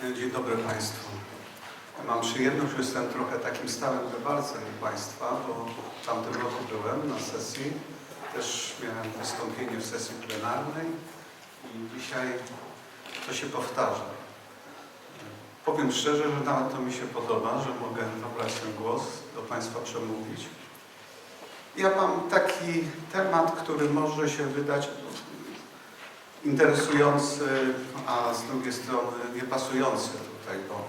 Dzień dobry Państwu. Mam przyjemność, że jestem trochę takim stałym bywalcem Państwa, bo w tamtym roku byłem na sesji. Też miałem wystąpienie w sesji plenarnej i dzisiaj to się powtarza. Powiem szczerze, że nawet to mi się podoba, że mogę zabrać ten głos, do Państwa przemówić. Ja mam taki temat, który może się wydać interesujący, a z drugiej strony niepasujący tutaj, bo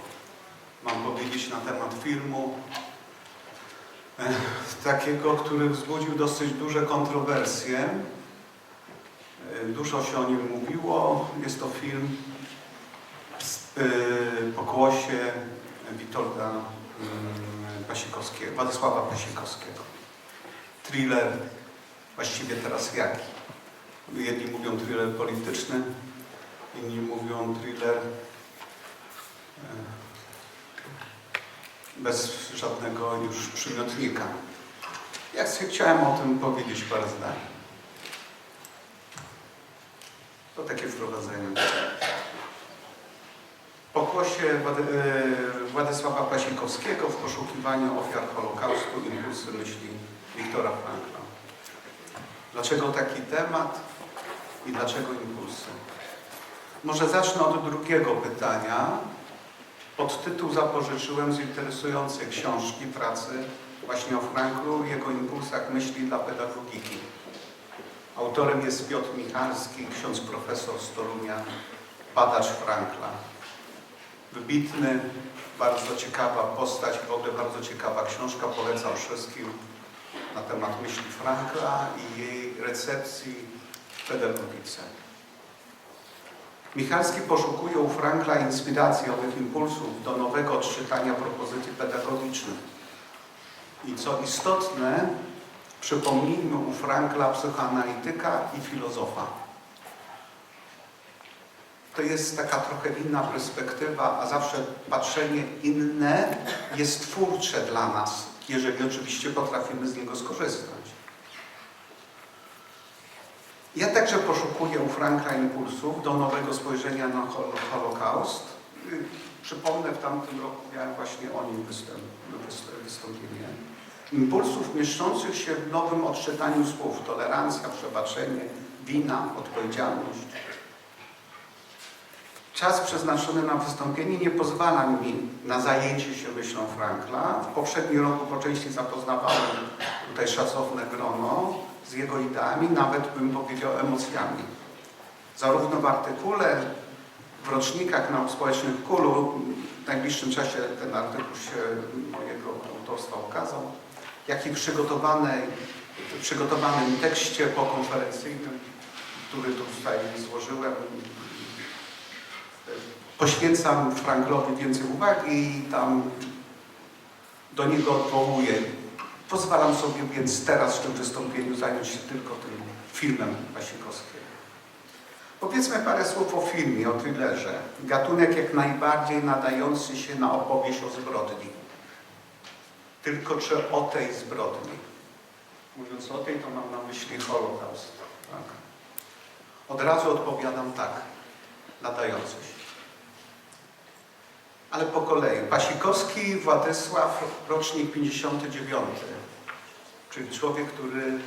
mam powiedzieć na temat filmu e, takiego, który wzbudził dosyć duże kontrowersje. E, Dużo się o nim mówiło. Jest to film e, pokłosie Witolda mm, Pasikowskiego, Władysława Pasikowskiego. Thriller, właściwie teraz jaki? Jedni mówią thriller polityczny, inni mówią thriller e, bez żadnego już przymiotnika. Ja chciałem o tym powiedzieć parę zdań. To takie wprowadzenie. Pokłosie e, Władysława Pasikowskiego w poszukiwaniu ofiar Holokaustu impulsy myśli Wiktora Frankla. Dlaczego taki temat i dlaczego impulsy? Może zacznę od drugiego pytania. Podtytuł zapożyczyłem z interesującej książki, pracy właśnie o Franklu i jego impulsach myśli dla pedagogiki. Autorem jest Piotr Michalski, ksiądz profesor z Torunia, badacz Frankla. Wybitny, bardzo ciekawa postać, w ogóle bardzo ciekawa książka, polecam wszystkim na temat myśli Frankla i jej recepcji w pedagogice. Michalski poszukuje u Frankla inspiracji owych impulsów do nowego odczytania propozycji pedagogicznych. I co istotne, przypomnijmy u Frankla psychoanalityka i filozofa. To jest taka trochę inna perspektywa, a zawsze patrzenie inne jest twórcze dla nas, jeżeli oczywiście potrafimy z niego skorzystać. Ja także poszukuję u Frankla impulsów do nowego spojrzenia na hol- Holokaust. Przypomnę, w tamtym roku miałem właśnie o nim występ, wyst- wystąpienie. Impulsów mieszczących się w nowym odczytaniu słów. Tolerancja, przebaczenie, wina, odpowiedzialność. Czas przeznaczony na wystąpienie nie pozwala mi na zajęcie się myślą Frankla. W poprzednim roku po części zapoznawałem tutaj szacowne grono z jego ideami, nawet bym powiedział emocjami. Zarówno w artykule, w rocznikach nauk społecznych Kulu, w najbliższym czasie ten artykuł się mojego autorstwa ukazał, jak i w przygotowanej, przygotowanym tekście pokonferencyjnym, który tutaj złożyłem, poświęcam Franklowi więcej uwagi i tam do niego odwołuję. Pozwalam sobie więc teraz w tym wystąpieniu zająć się tylko tym filmem Pasikowskiego. Powiedzmy parę słów o filmie, o thrillerze. Gatunek jak najbardziej nadający się na opowieść o zbrodni. Tylko czy o tej zbrodni? Mówiąc o tej, to mam na myśli Holokaust. Tak? Od razu odpowiadam tak, nadający się. Ale po kolei. Pasikowski, Władysław, rocznik 59. Czyli człowiek, który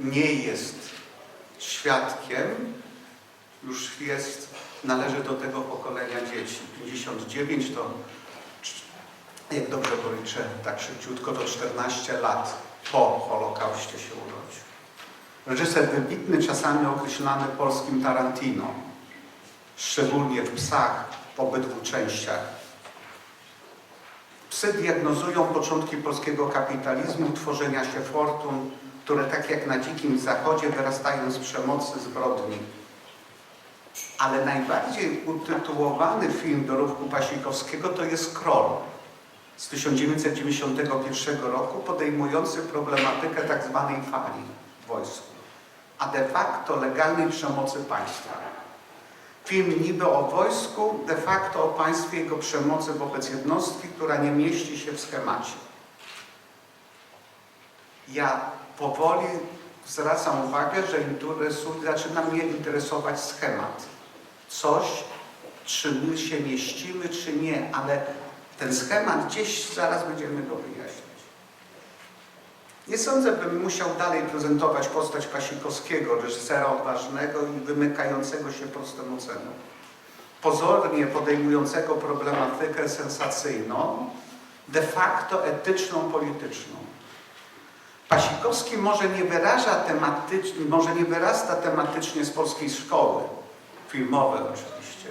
nie jest świadkiem, już jest, należy do tego pokolenia dzieci. 59 to, jak dobrze policzę, tak szybciutko, to 14 lat po Holokauście się urodził. Reżyser wybitny, czasami określany polskim Tarantino, szczególnie w Psach, w obydwu częściach. Psy diagnozują początki polskiego kapitalizmu, tworzenia się fortun, które tak jak na dzikim zachodzie wyrastają z przemocy, zbrodni. Ale najbardziej utytułowany film dorówku Pasikowskiego to jest Kroll z 1991 roku, podejmujący problematykę tak zwanej fali w wojsku, a de facto legalnej przemocy państwa. Film niby o wojsku, de facto o państwie jego przemocy wobec jednostki, która nie mieści się w schemacie. Ja powoli zwracam uwagę, że interesuje, zaczyna mnie interesować schemat. Coś, czy my się mieścimy, czy nie, ale ten schemat gdzieś zaraz będziemy go wyjaśniać. Nie sądzę, bym musiał dalej prezentować postać Pasikowskiego, reżysera odważnego i wymykającego się prostemu celu. Pozornie podejmującego problematykę sensacyjną, de facto etyczną, polityczną. Pasikowski może nie wyraża tematycznie, może nie wyrasta tematycznie z polskiej szkoły, filmowej oczywiście.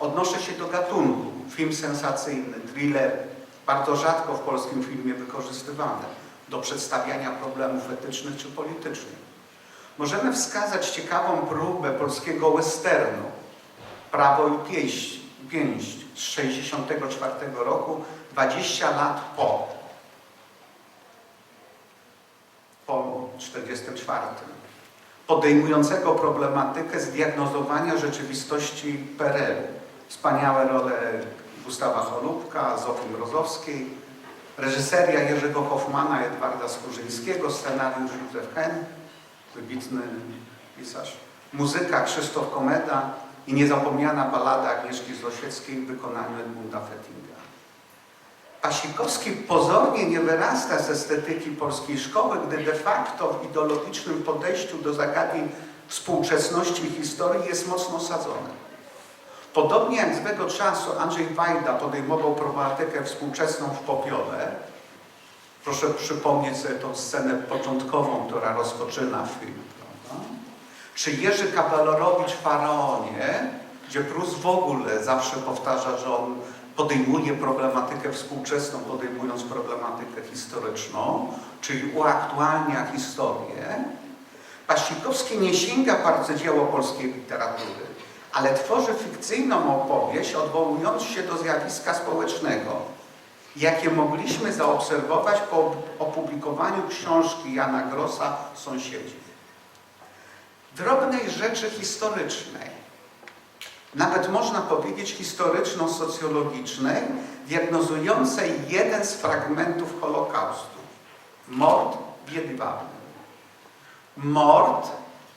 Odnoszę się do gatunku, film sensacyjny, thriller, bardzo rzadko w polskim filmie wykorzystywane do przedstawiania problemów etycznych czy politycznych. Możemy wskazać ciekawą próbę polskiego westernu, Prawo i Pięść, pięść z 1964 roku, 20 lat po, po 1944, podejmującego problematykę zdiagnozowania rzeczywistości PRL. Wspaniałe role Gustawa Cholubka, Zofii Mrozowskiej, reżyseria Jerzego Hoffmana, Edwarda Skurzyńskiego, scenariusz Józef Hen, wybitny pisarz, muzyka Krzysztof Komeda i niezapomniana balada Agnieszki Zlosieckiej w wykonaniu Edmunda Fettinga. Pasikowski pozornie nie wyrasta z estetyki polskiej szkoły, gdy de facto w ideologicznym podejściu do zagadnień współczesności i historii jest mocno osadzony. Podobnie jak swego czasu Andrzej Wajda podejmował problematykę współczesną w Popiole, proszę przypomnieć sobie tą scenę początkową, która rozpoczyna film, prawda? czy Jerzy Kawalerowicz w Faraonie, gdzie Prus w ogóle zawsze powtarza, że on podejmuje problematykę współczesną, podejmując problematykę historyczną, czyli uaktualnia historię. Pasikowski nie sięga po arcydzieło polskiej literatury, ale tworzy fikcyjną opowieść, odwołując się do zjawiska społecznego, jakie mogliśmy zaobserwować po opublikowaniu książki Jana Grossa Sąsiedzi. Drobnej rzeczy historycznej, nawet można powiedzieć historyczno-socjologicznej, diagnozującej jeden z fragmentów Holokaustu. Mord w Jedwabnym. Mord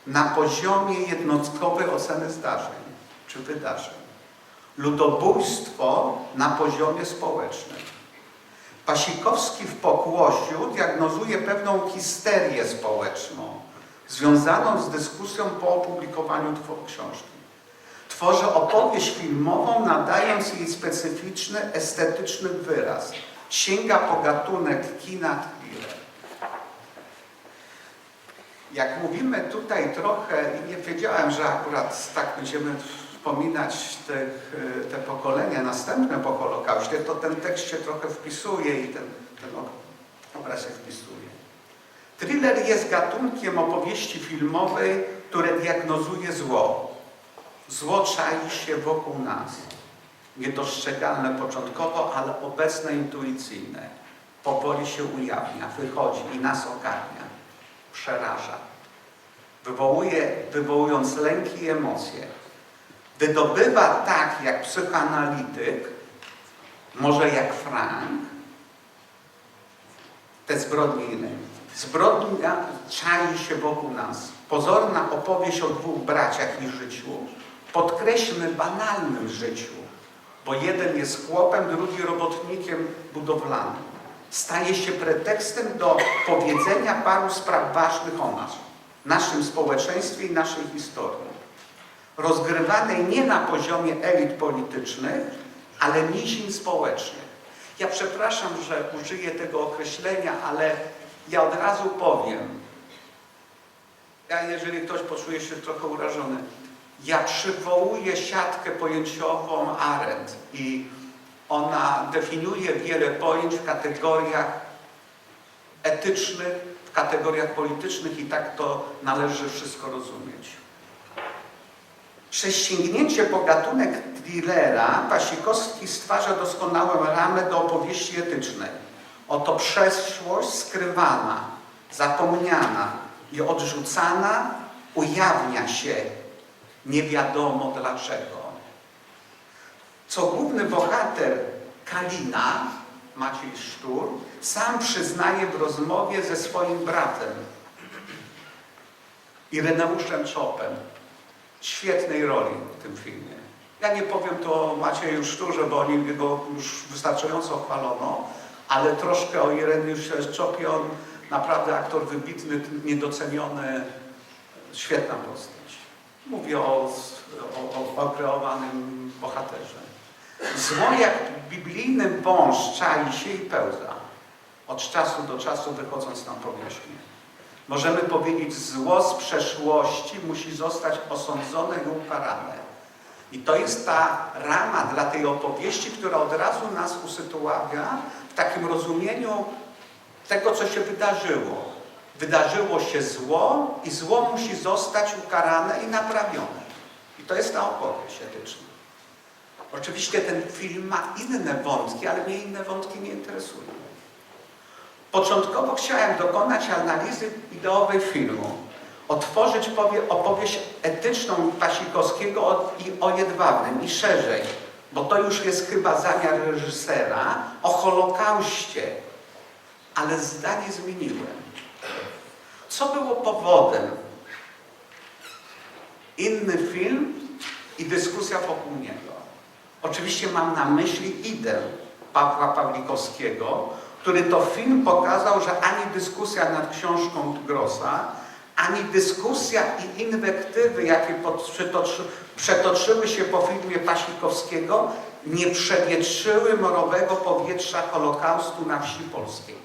na poziomie jednostkowej oceny zdarzeń czy wydarzeń. Ludobójstwo na poziomie społecznym. Pasikowski w pokłosiu diagnozuje pewną histerię społeczną, związaną z dyskusją po opublikowaniu książki. Tworzy opowieść filmową, nadając jej specyficzny, estetyczny wyraz. Sięga po gatunek kina thriller. Jak mówimy tutaj trochę, i nie wiedziałem, że akurat tak będziemy wspominać tych, te pokolenia następne po Holokauście, to ten tekst się trochę wpisuje i ten, ten obraz się wpisuje. Thriller jest gatunkiem opowieści filmowej, które diagnozuje zło. Zło czai się wokół nas. Niedostrzegalne początkowo, ale obecne intuicyjne. Powoli się ujawnia, wychodzi i nas ogarnia. Przeraża. Wywołuje, wywołując lęki i emocje. Wydobywa tak jak psychoanalityk, może jak Frank, te lęki. Zbrodnia czai się wokół nas. Pozorna opowieść o dwóch braciach i życiu, podkreślmy banalnym życiu, bo jeden jest chłopem, drugi robotnikiem budowlanym. Staje się pretekstem do powiedzenia paru spraw ważnych o nas, naszym społeczeństwie i naszej historii. Rozgrywanej nie na poziomie elit politycznych, ale nizin społecznych. Ja przepraszam, że użyję tego określenia, ale ja od razu powiem, ja jeżeli ktoś poczuje się trochę urażony, ja przywołuję siatkę pojęciową Arendt i ona definiuje wiele pojęć w kategoriach etycznych, w kategoriach politycznych i tak to należy wszystko rozumieć. Przez sięgnięcie po gatunek thrillera Pasikowski stwarza doskonałą ramę do opowieści etycznej. Oto przeszłość skrywana, zapomniana i odrzucana ujawnia się nie wiadomo dlaczego. Co główny bohater Kalina, Maciej Sztur, sam przyznaje w rozmowie ze swoim bratem Ireneuszem Czopem, świetnej roli w tym filmie. Ja nie powiem to Macieju Szturze, bo oni go już wystarczająco chwalono, ale troszkę o Ireniusze Szczopie, on naprawdę aktor wybitny, niedoceniony, świetna postać. Mówię o, o, o, o kreowanym bohaterze. Zło jak biblijny wąż czai się i pełza, od czasu do czasu wychodząc na powierzchnię. Możemy powiedzieć, zło z przeszłości musi zostać osądzone i ukarane. I to jest ta rama dla tej opowieści, która od razu nas usytuawia w takim rozumieniu tego, co się wydarzyło. Wydarzyło się zło i zło musi zostać ukarane i naprawione. I to jest ta opowieść etyczna. Oczywiście ten film ma inne wątki, ale mnie inne wątki nie interesują. Początkowo chciałem dokonać analizy ideowej filmu, otworzyć powie, opowieść etyczną Pasikowskiego i o Jedwabnym i szerzej, bo to już jest chyba zamiar reżysera, o Holokauście, ale zdanie zmieniłem. Co było powodem? Inny film i dyskusja wokół niego. Oczywiście mam na myśli ideę Pawła Pawlikowskiego, który to film pokazał, że ani dyskusja nad książką Grossa, ani dyskusja i inwektywy, jakie przetoczy, przetoczyły się po filmie Pasikowskiego, nie przewietrzyły morowego powietrza Holokaustu na wsi polskiej.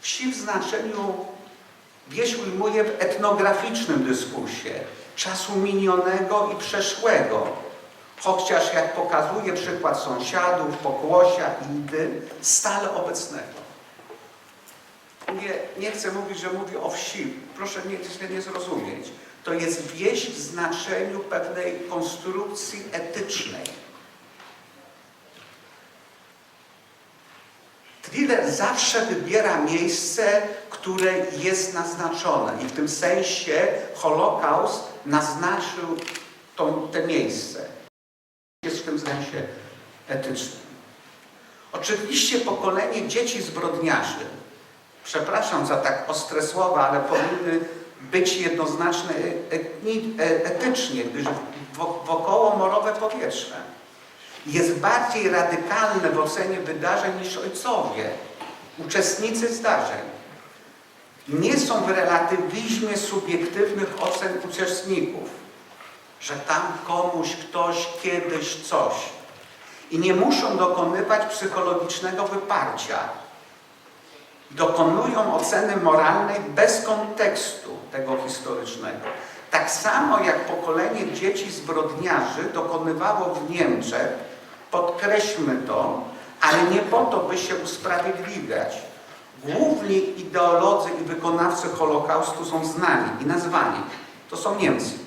Wsi w znaczeniu wieś ujmuje w etnograficznym dyskursie czasu minionego i przeszłego, chociaż jak pokazuje przykład sąsiadów, pokłosia i Idy, stale obecnego. Nie, nie chcę mówić, że mówię o wsi. Proszę mnie źle nie zrozumieć. To jest wieś w znaczeniu pewnej konstrukcji etycznej. Thriller zawsze wybiera miejsce, które jest naznaczone i w tym sensie Holokaust naznaczył tą, te miejsce. Sensie etycznym. Oczywiście pokolenie dzieci zbrodniarzy, przepraszam za tak ostre słowa, ale powinny być jednoznaczne etni, e- etycznie, gdyż wo- wokoło morowe powietrze jest bardziej radykalne w ocenie wydarzeń niż ojcowie, uczestnicy zdarzeń. Nie są w relatywizmie subiektywnych ocen uczestników, że tam komuś ktoś kiedyś coś i nie muszą dokonywać psychologicznego wyparcia. Dokonują oceny moralnej bez kontekstu tego historycznego. Tak samo jak pokolenie dzieci zbrodniarzy dokonywało w Niemczech, podkreślmy to, ale nie po to, by się usprawiedliwiać. Główni ideolodzy i wykonawcy Holokaustu są znani i nazwani. To są Niemcy.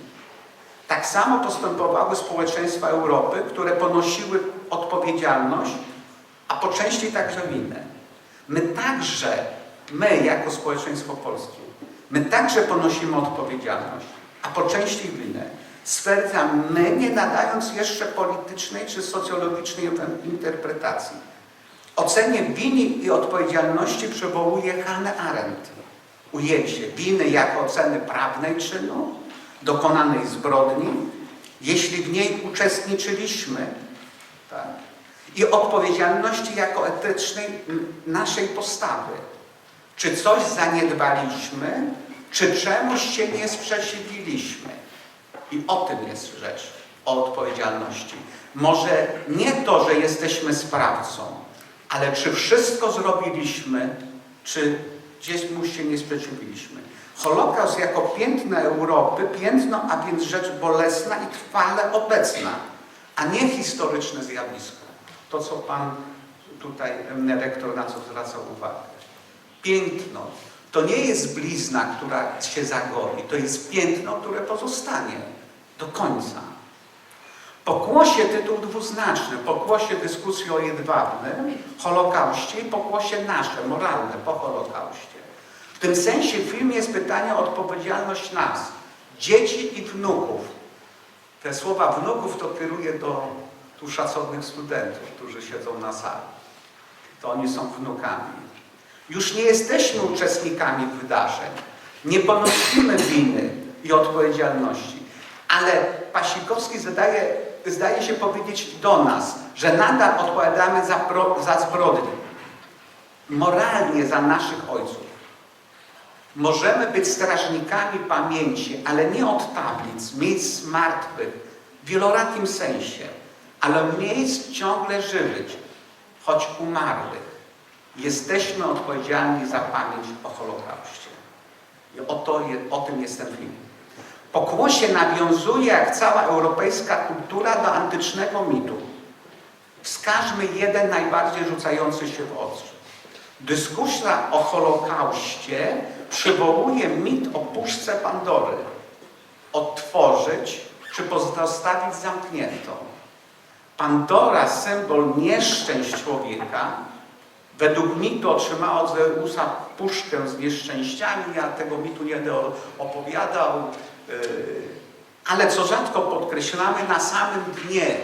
Tak samo postępowały społeczeństwa Europy, które ponosiły odpowiedzialność, a po części także winę. My także, my jako społeczeństwo polskie, my także ponosimy odpowiedzialność, a po części winę. Stwierdzam, my nie nadając jeszcze politycznej czy socjologicznej interpretacji. Ocenie winy i odpowiedzialności przywołuje Hannah Arendt. Ujęcie winy jako oceny prawnej czynu, dokonanej zbrodni, jeśli w niej uczestniczyliśmy, tak? i odpowiedzialności jako etycznej naszej postawy. Czy coś zaniedbaliśmy, czy czemuś się nie sprzeciwiliśmy. I o tym jest rzecz, o odpowiedzialności. Może nie to, że jesteśmy sprawcą, ale czy wszystko zrobiliśmy, czy gdzieś mu się nie sprzeciwiliśmy. Holokaust jako piętno Europy, piętno, a więc rzecz bolesna i trwale obecna, a nie historyczne zjawisko. To, co Pan tutaj, rektor, na co zwracał uwagę. Piętno to nie jest blizna, która się zagoi, to jest piętno, które pozostanie do końca. Pokłosie tytuł dwuznaczny, pokłosie dyskusji o Jedwabnym, Holokauście i pokłosie nasze, moralne, po Holokauście. W tym sensie w filmie jest pytanie o odpowiedzialność nas, dzieci i wnuków. Te słowa wnuków to kieruję do tu szacownych studentów, którzy siedzą na sali. To oni są wnukami. Już nie jesteśmy uczestnikami wydarzeń. Nie ponosimy winy i odpowiedzialności. Ale Pasikowski zadaje zdaje się powiedzieć do nas, że nadal odpowiadamy za, za zbrodnie. Moralnie za naszych ojców. Możemy być strażnikami pamięci, ale nie od tablic, miejsc martwych, w wielorakim sensie, ale miejsc ciągle żywych, choć umarłych. Jesteśmy odpowiedzialni za pamięć o Holokauście. I o, to, o tym jest ten film. Pokłosie nawiązuje, jak cała europejska kultura, do antycznego mitu. Wskażmy jeden najbardziej rzucający się w oczy. Dyskusja o Holokauście przywołuje mit o puszce Pandory. Otworzyć czy pozostawić zamkniętą. Pandora, symbol nieszczęść człowieka, według mitu otrzymała od Zeusa puszkę z nieszczęściami. Ja tego mitu nie będę opowiadał, yy, ale co rzadko podkreślamy, na samym dnie,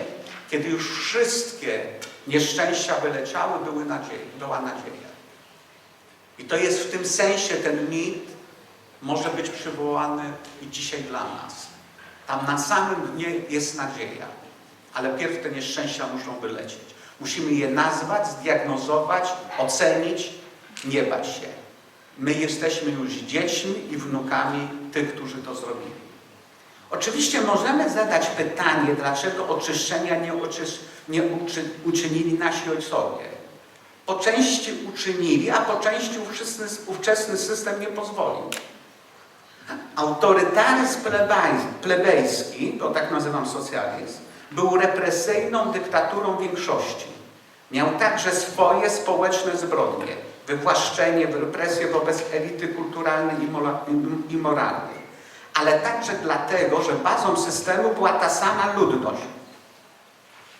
kiedy już wszystkie nieszczęścia wyleciały, były nadzieje, była nadzieja. I to jest w tym sensie ten mit może być przywołany i dzisiaj dla nas. Tam na samym dnie jest nadzieja, ale pierw te nieszczęścia muszą wylecieć. Musimy je nazwać, zdiagnozować, ocenić, nie bać się. My jesteśmy już dziećmi i wnukami tych, którzy to zrobili. Oczywiście możemy zadać pytanie, dlaczego oczyszczenia nie, nie uczy, uczynili nasi ojcowie. Po części uczynili, a po części ówczesny, ówczesny system nie pozwolił. Autorytaryzm plebej- plebejski, to tak nazywam socjalizm, był represyjną dyktaturą większości. Miał także swoje społeczne zbrodnie, wywłaszczenie, represje wobec elity kulturalnej i moralnej. Ale także dlatego, że bazą systemu była ta sama ludność.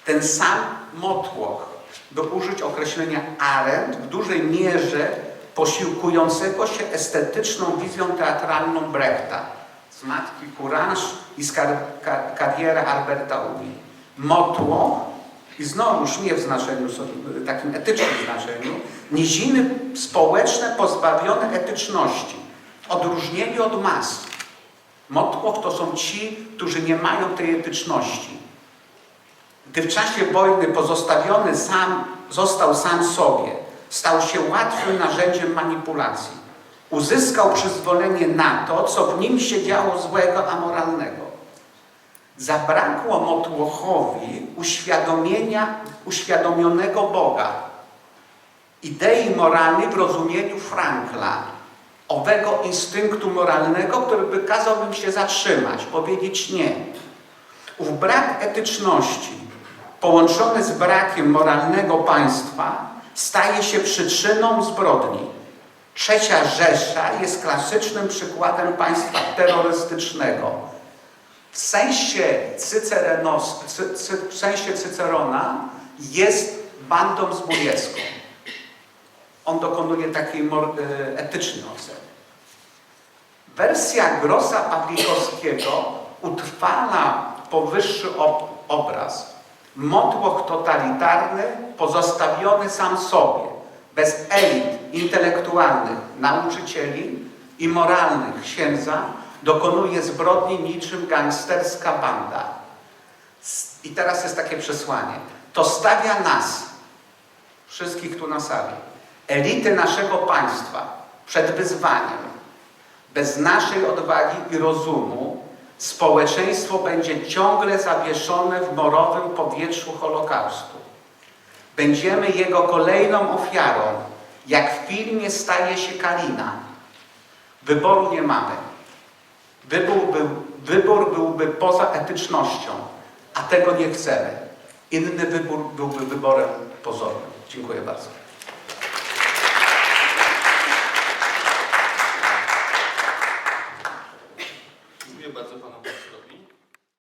Ten sam motłoch, by użyć określenia Arendt, w dużej mierze posiłkującego się estetyczną wizją teatralną Brechta z Matki Courage i z kar kar Alberta Uni. Motłoch, i znowuż nie w znaczeniu takim etycznym znaczeniu, niziny społeczne pozbawione etyczności, w odróżnieniu od mas. Motłoch to są ci, którzy nie mają tej etyczności. Gdy w czasie wojny pozostawiony sam, został sam sobie, stał się łatwym narzędziem manipulacji. Uzyskał przyzwolenie na to, co w nim się działo złego, amoralnego. Zabrakło Motłochowi uświadomienia, uświadomionego Boga, idei moralnej w rozumieniu Frankla, owego instynktu moralnego, który by kazał im się zatrzymać, powiedzieć nie. Ów brak etyczności, połączony z brakiem moralnego państwa, staje się przyczyną zbrodni. Trzecia Rzesza jest klasycznym przykładem państwa terrorystycznego. W sensie, cy, cy, w sensie Cycerona jest bandą zbójecką. On dokonuje takiej e, etycznej oceny. Wersja Grossa Pawlikowskiego utrwala powyższy ob obraz. Motłoch totalitarny, pozostawiony sam sobie, bez elit intelektualnych, nauczycieli i moralnych księdza, dokonuje zbrodni niczym gangsterska banda. I teraz jest takie przesłanie. To stawia nas, wszystkich tu na sali, elity naszego państwa przed wyzwaniem. Bez naszej odwagi i rozumu społeczeństwo będzie ciągle zawieszone w morowym powietrzu Holokaustu. Będziemy jego kolejną ofiarą, jak w filmie staje się Kalina. Wyboru nie mamy. Wybór, był, wybór byłby poza etycznością, a tego nie chcemy. Inny wybór byłby wyborem pozornym. Dziękuję bardzo.